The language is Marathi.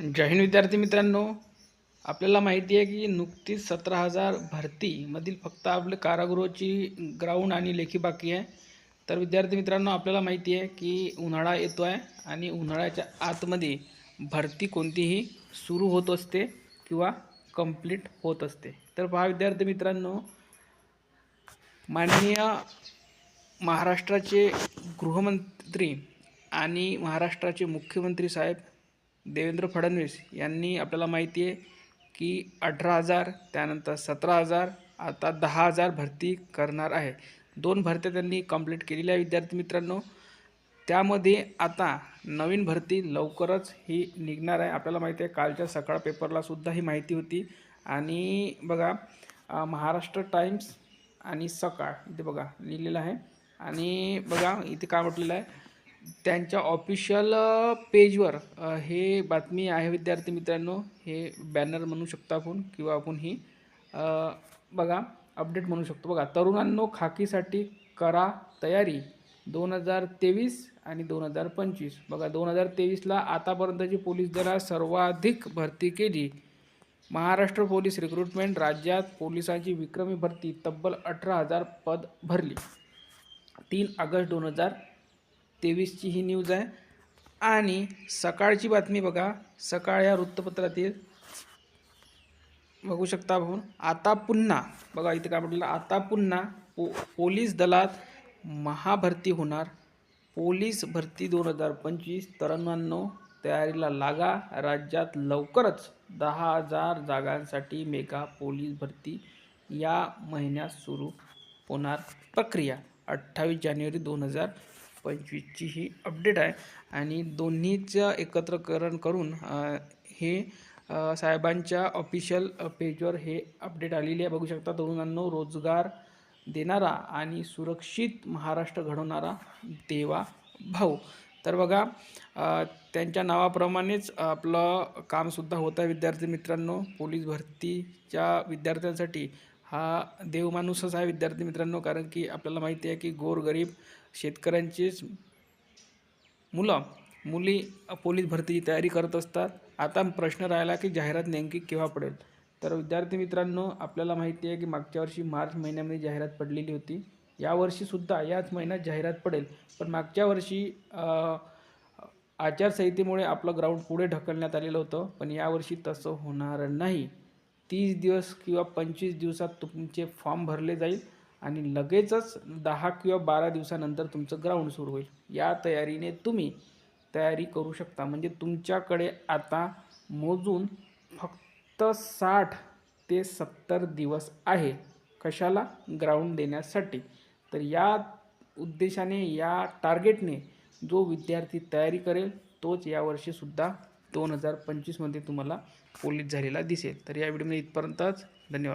जय हिंद विद्यार्थी मित्रांनो. आपल्याला माहिती आहे की नुकतीच सतरा हजार भरतीमधील फक्त आपले कारागृहाची ग्राउंड आणि लेखी बाकी आहे. तर विद्यार्थी मित्रांनो आपल्याला माहिती आहे की उन्हाळा येतो आहे आणि उन्हाळ्याच्या आतमध्ये भरती कोणतीही सुरू होत असते किंवा कंप्लीट होत असते. तर पहा विद्यार्थी मित्रांनो माननीय महाराष्ट्राचे गृहमंत्री आणि महाराष्ट्राचे मुख्यमंत्री साहेब देवेंद्र फडणवीस यांनी आपल्याला माहिती आहे की अठरा हजार त्यानंतर सतरा हजार आता दहा हजार भरती करणार आहे. दोन भरत्या त्यांनी कंप्लीट केलेल्या आहे विद्यार्थी मित्रांनो. त्यामध्ये आता नवीन भरती लवकरच ही निघणार आहे. आपल्याला माहिती आहे कालच्या सकाळ पेपरला सुद्धा ही माहिती होती. आणि बघा महाराष्ट्र टाइम्स आणि सकाळ इथे बघा लिहिलेलं आहे. आणि बघा इथे काय म्हटलेलं आहे? त्यांच्या ऑफिशियल पेजवर हे बातमी आहे विद्यार्थी मित्रांनो हे बॅनर म्हणू शकतो आपण किंवा आपण ही बघा अपडेट म्हणू शकतो. बघा तरुणांनो खाकीसाठी करा तयारी. दोन हजार तेवीस आणि दोन हजार पंचवीस. बघा दोन हजार तेवीसला आतापर्यंतची पोलीस दलात सर्वाधिक भरती केली. महाराष्ट्र पोलीस रिक्रुटमेंट राज्यात पोलिसांची विक्रमी भरती तब्बल अठरा हजार पद भरली. तीन ऑगस्ट दोन हजार तेवीसची ही न्यूज आहे. आणि सकाळची बातमी बघा. सकाळ या वृत्तपत्रातील बघू शकता आपण. आता पुन्हा बघा इथं काय म्हटलं आता पुन्हा पो पोलीस दलात महाभरती होणार. पोलीस भरती दोन हजार पंचवीस तरुणांनो तयारीला लागा. राज्यात लवकरच दहा हजार जागांसाठी मेगा पोलीस भरती या महिन्यात सुरू होणार प्रक्रिया. अठ्ठावीस जानेवारी दोन हजार पंचवीसची ही अपडेट आहे. आणि दोन्हीचं एकत्रकरण करून हे साहेबांच्या ऑफिशियल पेजवर हे अपडेट आलेली आहे. बघू शकता तरुणांनो रोजगार देणारा आणि सुरक्षित महाराष्ट्र घडवणारा देवा भाऊ. तर बघा त्यांच्या नावाप्रमाणेच आपलं कामसुद्धा होत आहे विद्यार्थी मित्रांनो. पोलीस भरतीच्या विद्यार्थ्यांसाठी हा देवमाणूसच आहे विद्यार्थी मित्रांनो कारण की आपल्याला माहिती आहे की गोरगरीब शेतकऱ्यांचीच मुलं मुली पोलीस भरतीची तयारी करत असतात. आता प्रश्न राहिला की जाहिरात नेमकी केव्हा पडेल? तर विद्यार्थी मित्रांनो आपल्याला माहिती आहे की मागच्या वर्षी मार्च महिन्यामध्ये जाहिरात पडलेली होती. यावर्षीसुद्धा याच महिन्यात जाहिरात पडेल. पण मागच्या वर्षी आचारसंहितेमुळे आपलं ग्राउंड पुढे ढकलण्यात आलेलं होतं. पण यावर्षी तसं होणार नाही. तीस दिवस किंवा पंचवीस दिवसात तुमचे फॉर्म भरले जाईल आणि लगेचच दहा किंवा बारा दिवसानंतर तुमचं ग्राउंड सुरू होईल. या तयारीने तुम्ही तयारी करू शकता. म्हणजे तुमच्याकडे आता मोजून फक्त साठ ते सत्तर दिवस आहे कशाला? ग्राउंड देण्यासाठी. तर या उद्देशाने या टार्गेटने जो विद्यार्थी तयारी करेल तोच यावर्षीसुद्धा दोन हजार पंचवीसमध्ये तुम्हाला पोलीस झालेला दिसेल. तर या व्हिडिओमध्ये इथपर्यंतच धन्यवाद.